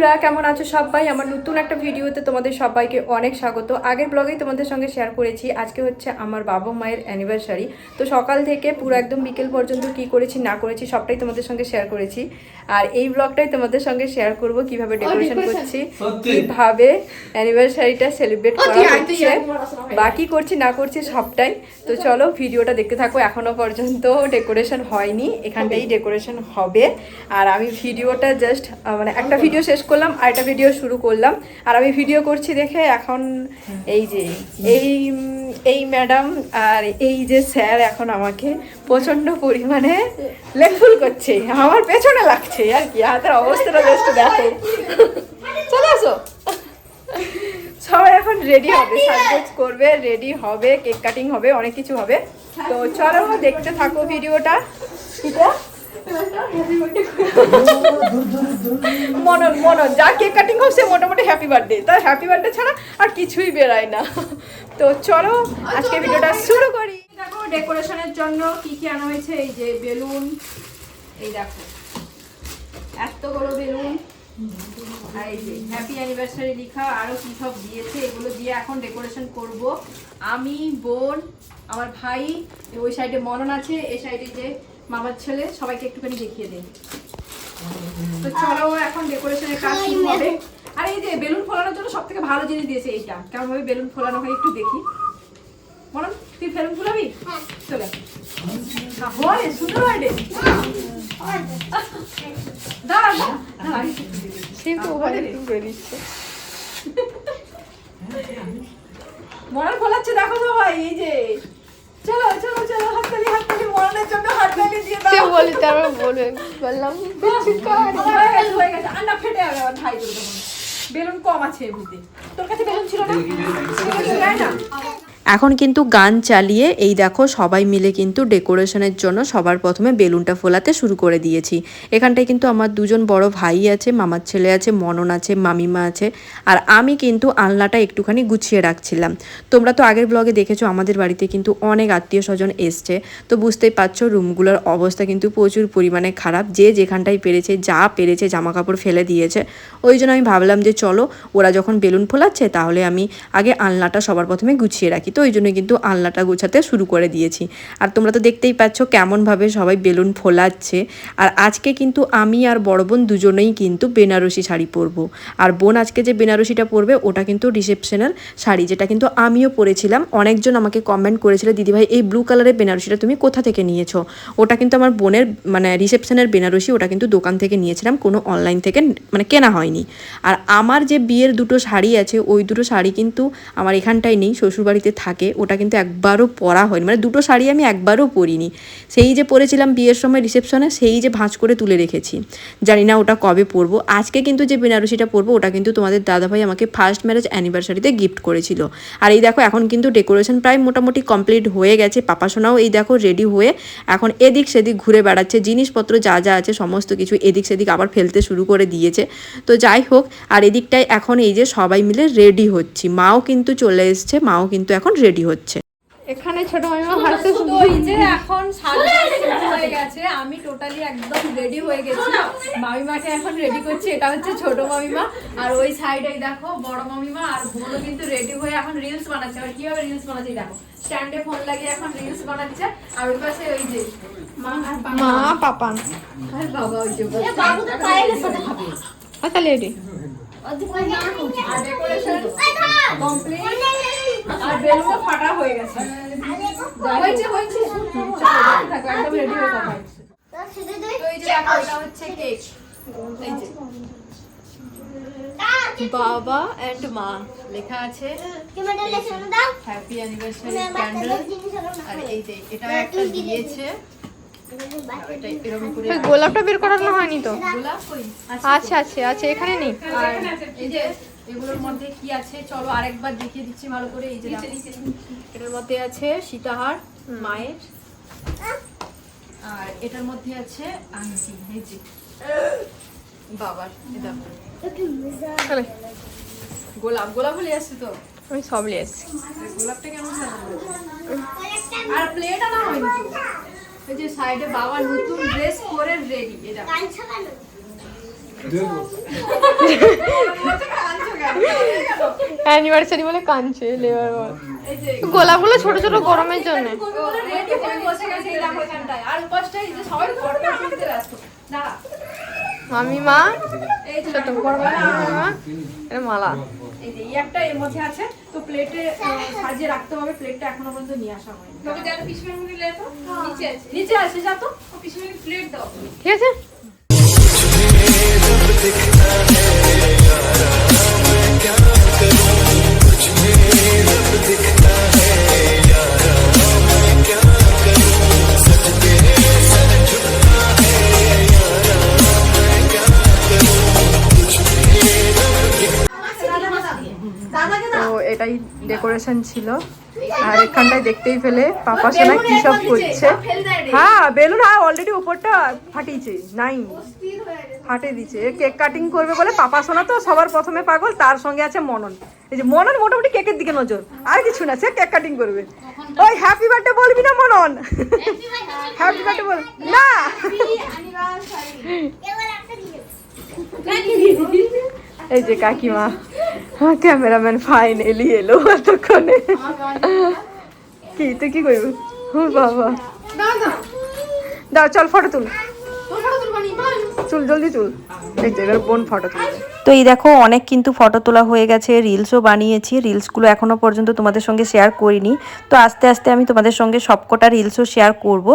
বন্ধুরা কেমন আছো সবাই? আমার নতুন একটা ভিডিওতে তোমাদের সবাইকে অনেক স্বাগত। আগের ব্লগেই তোমাদের সঙ্গে শেয়ার করেছি আজকে হচ্ছে আমার বাবা মায়ের অ্যানিভার্সারি তো সকাল থেকে পুরো একদম বিকেল পর্যন্ত কি করেছি না করেছি সবটাই তোমাদের সঙ্গে শেয়ার করেছি। আর এই ব্লগটাই তোমাদের সঙ্গে শেয়ার করব কীভাবে ডেকোরেশন করছি কীভাবে অ্যানিভার্সারিটা সেলিব্রেট করা হচ্ছে বাকি করছি না করছি সবটাই। তো চলো ভিডিওটা দেখতে থাকো এখনও পর্যন্ত ডেকোরেশন হয়নি এখানটাই ডেকোরেশন হবে। আর আমি ভিডিওটা জাস্ট মানে একটা ভিডিও শেষ করলাম আর একটা ভিডিও শুরু করলাম। আর আমি ভিডিও করছি দেখে এখন এই যে, এই এই ম্যাডাম আর এই যে স্যার এখন আমাকে প্রচণ্ড পরিমাণে লেগফুল করছে। আমার পেছনে লাগছে আর কি, হাতের অবস্থাটা জাস্ট দেখো। চলে আসো। সবাই এখন রেডি হবে, সাজগোজ করবে রেডি হবে কেক কাটিং হবে, অনেক কিছু হবে। তো চলো দেখতে থাকো ভিডিওটা এটা মনন মনন, যা কেক কাটিং হোক, সে মোটামুটি হ্যাপি বার্থডে তার হ্যাপি বার্থডে ছাড়া আর কিছুই বেরায় না। তো চলো, আজকে ভিডিওটা শুরু করি। দেখো ডেকোরেশনের জন্য কি কি আনা হয়েছে? এই যে বেলুন, এই দেখো। বড় বেলুন। আর হ্যাপি অ্যানিভার্সারি লেখা, আরও কি সব দিয়েছে, এগুলো দিয়ে এখন ডেকোরেশন করব। আমি, বোন, আমার ভাই, ওই সাইডে মনন আছে, এই সাইডে যে মামার ছেলে সবাইকে একটুখানি দেখিয়ে দিন তো চলো এখন ডেকোরেশনের কাজ শুরু হবে। আর এই যে বেলুন ফোলানোর জন্য সব থেকে ভালো জিনিস দিয়েছে এইটা। কেমন ভাবে বেলুন ফোলানো হয় একটু দেখি। মনন তুই বেলুন ফোলাবি? চলে। হয় সুন্দর হয় রে। দাঁড়া দাঁড়া, দাঁড়া কিন্তু ওখানে একটু বেরিয়েছে মরণ ফলাচ্ছে দেখো সবাই এই যে। চলো চলো চলো হাততালি হাততালি মরণের জন্য হাততালি দিয়ে সে দাও বলি তারপর বলে বললাম হয়ে গেছে, আন্না ফেটে যাবে আমার ভাই বেলুন কম আছে এমনিতে। তোর কাছে বেলুন ছিল না? ছিল না? এখন কিন্তু গান চালিয়ে, এই দেখো সবাই মিলে কিন্তু ডেকোরেশনের জন্য সবার প্রথমে বেলুনটা ফোলাতে শুরু করে দিয়েছি। এখানটায় কিন্তু আমার দুজন বড় ভাই আছে, মামার ছেলে আছে, মনন আছে, মামিমা আছে। আর আমি কিন্তু আলনাটা একটুখানি গুছিয়ে রাখছিলাম। তোমরা তো আগের ব্লগে দেখেছ, আমাদের বাড়িতে কিন্তু অনেক আত্মীয় স্বজন এসছে। তো বুঝতেই পারছ, রুমগুলোর অবস্থা কিন্তু প্রচুর পরিমাণে খারাপ। যে যেখানটায় পেরেছে, যা পেরেছে জামা কাপড় ফেলে দিয়েছে। ওই জন্য আমি ভাবলাম যে চলো, ওরা যখন বেলুন ফোলাচ্ছে, তাহলে আমি আগে আলনাটা সবার প্রথমে গুছিয়ে রাখি। ওই জন্য কিন্তু আলনাটা গোছাতে শুরু করে দিয়েছি। আর তোমরা তো দেখতেই পাচ্ছ কেমনভাবে সবাই বেলুন ফোলাচ্ছে। আর আজকে কিন্তু আমি আর বড় বোন দুজনেই কিন্তু বেনারসি শাড়ি পরবো। আর বোন আজকে যে বেনারসিটা পরবে, ওটা কিন্তু রিসেপশনের শাড়ি, যেটা কিন্তু আমিও পরেছিলাম। অনেকজন আমাকে কমেন্ট করেছিল দিদিভাই এই ব্লু কালারের বেনারসিটা তুমি কোথা থেকে নিয়েছো? ওটা কিন্তু আমার বোনের মানে রিসেপশনের বেনারসি, ওটা কিন্তু দোকান থেকে নিয়েছিলাম। কোনো অনলাইন থেকে মানে কেনা হয়নি। আর আমার যে বিয়ের দুটো শাড়ি আছে, ওই দুটো শাড়ি কিন্তু আমার এখানটায় নেই, শ্বশুরবাড়িতে থাকে, ওটা কিন্তু একবারও পরা হয়নি। মানে দুটো শাড়ি আমি একবারও পরিনি। সেই যে পরেছিলাম বিয়ের সময় রিসেপশনে সেই যে ভাঁজ করে তুলে রেখেছি। জানি না ওটা কবে পরবো। আজকে কিন্তু যে বেনারসিটা পরবো, ওটা কিন্তু তোমাদের দাদাভাই আমাকে ফার্স্ট ম্যারেজ অ্যানিভার্সারিতে গিফট করেছিল। আর এই দেখো, এখন কিন্তু ডেকোরেশন প্রায় মোটামুটি কমপ্লিট হয়ে গেছে। পাপাসোনাও এই দেখো রেডি হয়ে এখন এদিক সেদিক ঘুরে বেড়াচ্ছে। জিনিসপত্র যা যা আছে, সমস্ত কিছু এদিক সেদিক আবার ফেলতে শুরু করে দিয়েছে। তো যাই হোক, আর এদিকটায় এখন এই যে সবাই মিলে রেডি হচ্ছি। মাও কিন্তু চলে এসছে, মাও কিন্তু এখন রেডি হচ্ছে এখানে ছোট মামিমা হাসতে তো এই যে এখন হয়ে গেছে আমি টোটালি একদম রেডি হয়ে গেছি মামিমাকে এখন রেডি করছি এটা হচ্ছে ছোট মামিমা আর ওই সাইডে দেখো বড় মামিমা আর বোনও কিন্তু রেডি হয়ে এখন রিলস বানাচ্ছে আর কীভাবে রিলস বানাচ্ছে দেখো স্ট্যান্ডে ফোন লাগিয়ে এখন রিলস বানাচ্ছে আর ওই পাশে ওই যে মা আর বাবা মা পাপান আর বাবা ওই যে আচ্ছা লেডি আর ডেকোরেশন কমপ্লিট আর বেলুনও ফাটা হয়ে গেছে। হয়েছে হয়েছে। থাকো, একদম রেডি হয়ে বাবা এন্ড মা লেখা আছে। হ্যাপি অ্যানিভার্সারি ক্যান্ডেল আর এই যে এটা একটা দিয়েছে। গোলাপটা বের করানো হয়নি তো? গোলাপ কই আচ্ছা আচ্ছা আচ্ছা এখানে নেই। আর এই যে এগুলোর মধ্যে কি আছে? চলো আরেকবার দেখিয়ে দিচ্ছি ভালো করে। এই যে এটার মধ্যে আছে সীতাহার মায়ের। আর এটার মধ্যে আছে আংটি যে। বাবার এটা গোলাপ গোলাপ হলে আসছে তো? আমি সব নিয়ে এসেছি। গোলাপটা কেমন আর প্লেট আনা হয়নি তো? এই যে সাইডে বাবা নতুন ড্রেস পরে রেডি এটা অ্যানিভার্সারি বলে কাঁদছে লেবার গোলাপগুলো ছোট ছোট গরমের জন্য। আমি মা ছোট বড় মা এটা মালা। এই যে একটা এর মধ্যে আছে তো প্লেটে সাজিয়ে রাখতে হবে। প্লেটটা এখনও পর্যন্ত নিয়ে আসা হয়নি। তবে যারা পিছনে নিলে তো নিচে আছে? নিচে আছে যা তো। পিছনে প্লেট দাও। ঠিক আছে? এটাই ডেকোরেশন ছিল। আর এখানটায় দেখতেই পেলে পাপা সোনা কি সব করছে। হ্যাঁ বেলুন হ্যাঁ অলরেডি উপরটা ফাটিয়েছে নাই ফাটে দিচ্ছে কেক কাটিং করবে বলে পাপা সোনা তো সবার প্রথমে পাগল, তার সঙ্গে আছে মনন। এই যে মনন মোটামুটি কেকের দিকে নজর, আর কিছু না, সে কেক কাটিং করবে। ওই হ্যাপি বার্থডে বলবি না মনন? হ্যাপি বার্থডে বল না। এই যে কাকিমা হ্যাঁ ক্যামেরাম্যান ফাইনালি এলো এতক্ষণে। কি, তুই কি করবি? ও বাবা। দাও চল ফটো তুল। চুল জলদি চুল। এই যে এবার বোন ফটো তুলবে। তো এই দেখো, অনেক কিন্তু ফটো তোলা হয়ে গেছে রিলসও বানিয়েছি। রিলসগুলো এখনও পর্যন্ত তোমাদের সঙ্গে শেয়ার করিনি। তো আস্তে আস্তে আমি তোমাদের সঙ্গে সবকটা রিলসও শেয়ার করব।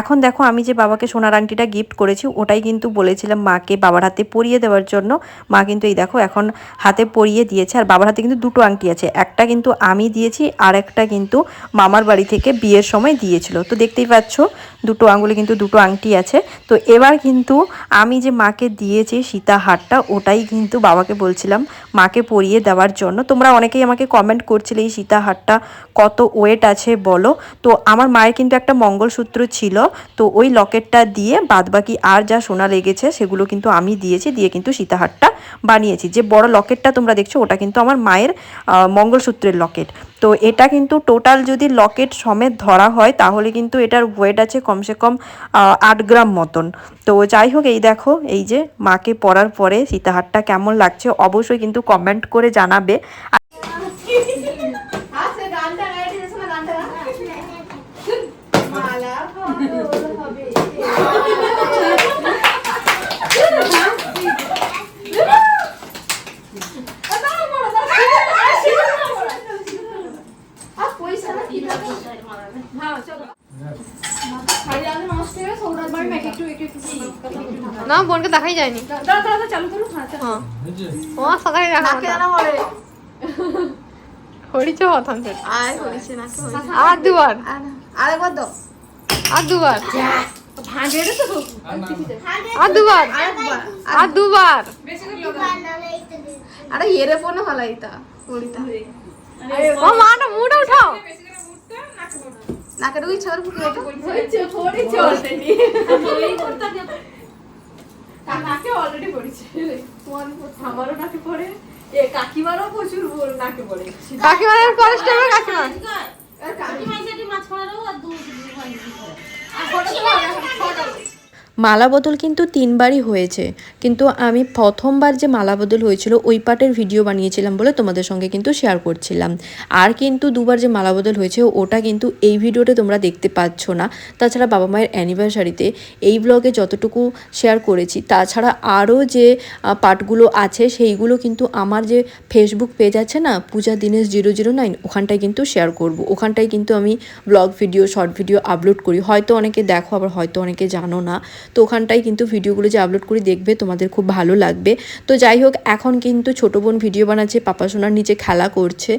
এখন দেখো, আমি যে বাবাকে সোনার আংটিটা গিফট করেছি, ওটাই কিন্তু বলেছিলাম মাকে বাবার হাতে পরিয়ে দেওয়ার জন্য। মা কিন্তু এই দেখো, এখন হাতে পরিয়ে দিয়েছে। আর বাবার হাতে কিন্তু দুটো আংটি আছে, একটা কিন্তু আমি দিয়েছি, আর একটা কিন্তু মামার বাড়ি থেকে বিয়ের সময় দিয়েছিল। তো দেখতেই পাচ্ছ, দুটো আঙ্গুলে কিন্তু দুটো আংটি আছে। তো এবার কিন্তু আমি যে মাকে দিয়েছি সীতাহারটা, ওটাই কিন্তু বাবাকে বলছিলাম, মাকে পরিয়ে দেওয়ার জন্য। তোমরা অনেকেই আমাকে কমেন্ট করছিলে, এই সীতাহারটা কত ওয়েট আছে বলো? তো আমার মায়ের কিন্তু একটা মঙ্গলসূত্র ছিল, তো ওই লকেটটা দিয়ে বাদবাকি আর যা সোনা লেগেছে সেগুলো কিন্তু আমি দিয়েছি, দিয়ে কিন্তু সীতাহারটা বানিয়েছি। যে বড় লকেটটা তোমরা দেখছ, ওটা কিন্তু আমার মায়ের মঙ্গলসূত্রের লকেট। তো এটা কিন্তু টোটাল যদি লকেট সমেত ধরা হয়, তাহলে কিন্তু এটার ওয়েট আছে কমসে কম আট গ্রাম মতন। তো যাই হোক, এই দেখো, এই যে মাকে পরার পরে সীতাহারটা কেমন লাগছে, অবশ্যই কিন্তু কমেন্ট করে জানাবে। না বোনকে দেখাই যায়নি হ্যাঁ হ্যাঁ ও সকালে দেখা হরিচ হতাম আর দুবার আরেকবার দাও আর দুবার। আর দুবার আর দুবার আরে এরে ফোনে ও মাটা মুটা উঠাও নাকে ঢুকি ছর। তার নাকে অলরেডি পড়েছে। আমারও নাকে পড়ে এ কাকিমারও প্রচুর নাকে পড়ে কাকিমার কলেজটা কাকিমা মালা বদল কিন্তু তিনবারই হয়েছে। কিন্তু আমি প্রথমবার যে মালা বদল হয়েছিল, ওই পার্টের ভিডিও বানিয়েছিলাম বলে তোমাদের সঙ্গে কিন্তু শেয়ার করছিলাম। আর কিন্তু দুবার যে মালা বদল হয়েছে, ওটা কিন্তু এই ভিডিওতে তোমরা দেখতে পাচ্ছ না। তাছাড়া বাবা মায়ের অ্যানিভার্সারিতে এই ব্লগে যতটুকু শেয়ার করেছি, তাছাড়া আরও যে পার্টগুলো আছে, সেইগুলো কিন্তু আমার যে ফেসবুক পেজ আছে না, Puja Dinesh zero zero nine, ওখানটায় কিন্তু শেয়ার করব। ওখানটায় কিন্তু আমি blog video short video upload করি। হয়তো অনেকে দেখো, আবার হয়তো অনেকে জানো না। তো ওখানটায় কিন্তু ভিডিওগুলো যে আপলোড করি দেখবে, তোমাদের খুব ভালো লাগবে। তো যাই হোক, এখন কিন্তু ছোটো বোন ভিডিও বানাচ্ছে, পাপা সোনার নিচে খেলা করছে।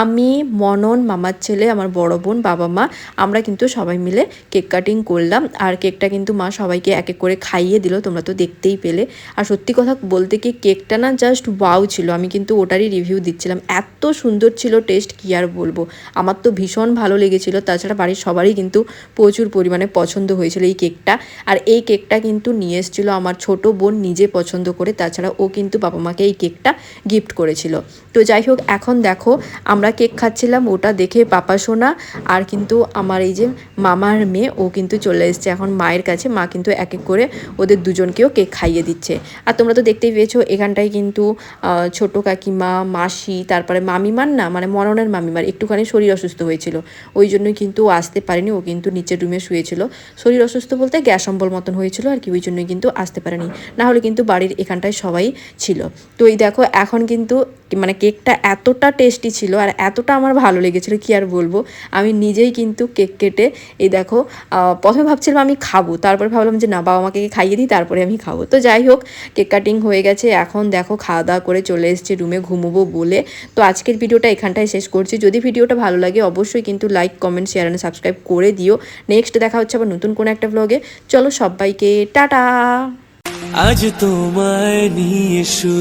আমি, মনন, মামার ছেলে, আমার বড় বোন, বাবা মা, আমরা কিন্তু সবাই মিলে কেক কাটিং করলাম। আর কেকটা কিন্তু মা সবাইকে এক এক করে খাইয়ে দিল, তোমরা তো দেখতেই পেলে। আর সত্যি কথা বলতে কি কেকটা না জাস্ট ওয়াও ছিল। আমি কিন্তু ওটারই রিভিউ দিচ্ছিলাম। এত সুন্দর ছিল টেস্ট কি আর বলব? আমার তো ভীষণ ভালো লেগেছিল। তাছাড়া বাড়ির সবারই কিন্তু প্রচুর পরিমাণে পছন্দ হয়েছিল এই কেকটা আর এই কেকটা কিন্তু নিয়ে এসেছিল আমার ছোট বোন নিজে পছন্দ করে, তাছাড়া ও কিন্তু বাবা মাকে এই কেকটা গিফট করেছিল। তো যাই হোক, এখন দেখো, আমরা কেক খাচ্ছিলাম, ওটা দেখে পাপা সোনা আর কিন্তু আমার এই যে মামার মেয়ে, ও কিন্তু চলে এসছে এখন মায়ের কাছে। মা কিন্তু এক এক করে ওদের দুজনকেও কেক খাইয়ে দিচ্ছে। আর তোমরা তো দেখতেই পেয়েছ, এখানটায় কিন্তু ছোট কাকিমা, মাসি, তারপরে মামিমার না মানে মরণের মামিমার একটুখানি শরীর অসুস্থ হয়েছিল। ওই জন্যই কিন্তু আসতে পারেনি, ও কিন্তু নিচের রুমে শুয়েছিল। শরীর অসুস্থ বলতে গ্যাস অম্বল মতন হয়েছিল আর কি, ওই জন্যই কিন্তু আসতে পারেনি। না হলে কিন্তু বাড়ির এখানটায় সবাই ছিল। তো এই দেখো, এখন কিন্তু মানে কেকটা এতটা টেস্টি ছিল আর এতটা আমার ভালো লেগেছিল, কি আর বলব? আমি নিজেই কিন্তু কেক কেটে, এই দেখো প্রথমে ভাবছিলাম আমি খাব, তারপরে ভাবলাম যে না, বাবা মাকে খাইয়ে দিই, তারপরে আমি খাব। তো যাই হোক, কেক কাটিং হয়ে গেছে, এখন দেখো খাওয়া দাওয়া করে চলে এসেছি রুমে ঘুমোবো বলে। তো আজকের ভিডিওটা এখানটায় শেষ করছি। যদি ভিডিওটা ভালো লাগে, অবশ্যই কিন্তু like, comment, share and subscribe করে দিও। নেক্সট দেখা হচ্ছে আবার নতুন কোনো একটা ব্লগে চলো সবাইকে টাটা। আজ তোমায় নিয়ে শুরু